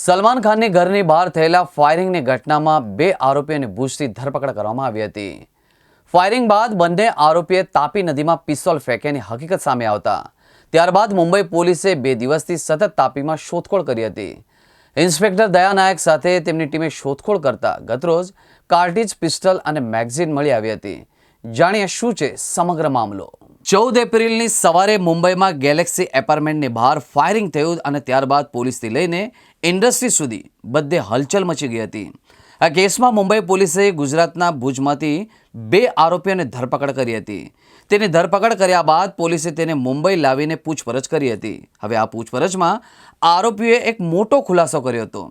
સલમાન ખાનની ઘરની બહાર થયેલા ફાયરિંગની ઘટનામાં બે આરોપીઓની ભૂજથી ધરપકડ કરવામાં આવી હતી. ફાયરિંગ બાદ બંને આરોપીએ તાપી નદીમાં પિસ્તોલ ફેંક્યાની હકીકત સામે આવતા. ત્યારબાદ મુંબઈ પોલીસે બે દિવસથી સતત તાપીમાં શોધખોળ કરી હતી. ઇન્સ્પેક્ટર દયાનાયક સાથે તેમની ટીમે શોધખોળ કરતા ગતરોજ કાર્ટીજ પિસ્ટલ અને મેગઝીન મળી આવી હતી. જાણીએ શું છે સમગ્ર મામલો? ચૌદ એપ્રિલની સવારે મુંબઈમાં ગેલેક્સી એપાર્ટમેન્ટની બહાર ફાયરિંગ થયું અને ત્યારબાદ પોલીસથી લઈને ઇન્ડસ્ટ્રી સુધી બધે હલચલ મચી ગઈ હતી. આ કેસમાં મુંબઈ પોલીસે ગુજરાતના ભુજમાંથી બે આરોપીઓને ધરપકડ કરી હતી. તેની ધરપકડ કર્યા બાદ પોલીસે તેને મુંબઈ લાવીને પૂછપરછ કરી હતી. હવે આ પૂછપરછમાં આરોપીએ એક મોટો ખુલાસો કર્યો હતો.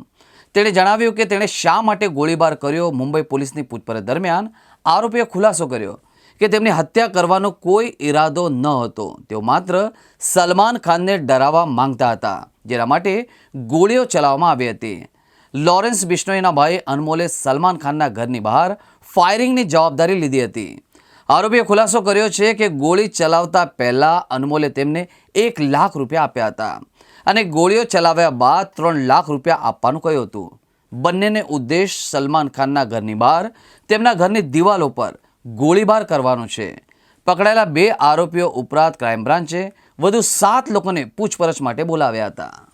તેણે જણાવ્યું કે તેણે શા માટે ગોળીબાર કર્યો? મુંબઈ પોલીસની પૂછપરછ દરમિયાન આરોપીએ ખુલાસો કર્યો. કે તેમની હત્યા કરવાનો કોઈ ઈરાદો ન હતો. તેઓ માત્ર સલમાન ખાનને ડરાવવા માંગતા હતા, જેના માટે ગોળીઓ ચલાવવામાં આવી હતી. લોરેન્સ બિશ્નોઈના ભાઈ અનમોલે સલમાન ખાનના ઘરની બહાર ફાયરિંગની જવાબદારી લીધી હતી. આરોપીએ ખુલાસો કર્યો છે કે ગોળી ચલાવતા પહેલાં અનમોલે તેમને એક લાખ રૂપિયા આપ્યા હતા અને ગોળીઓ ચલાવ્યા બાદ ત્રણ લાખ રૂપિયા આપવાનું કહ્યું હતું. બંનેને ઉદ્દેશ સલમાન ખાનના ઘરની બહાર તેમના ઘરની દિવાલો પર ગોળીબાર કરવાનો છે. પકડાયેલા બે આરોપીઓ ઉપરાંત ક્રાઇમ બ્રાન્ચે વધુ સાત લોકોને પૂછપરછ માટે બોલાવ્યા હતા.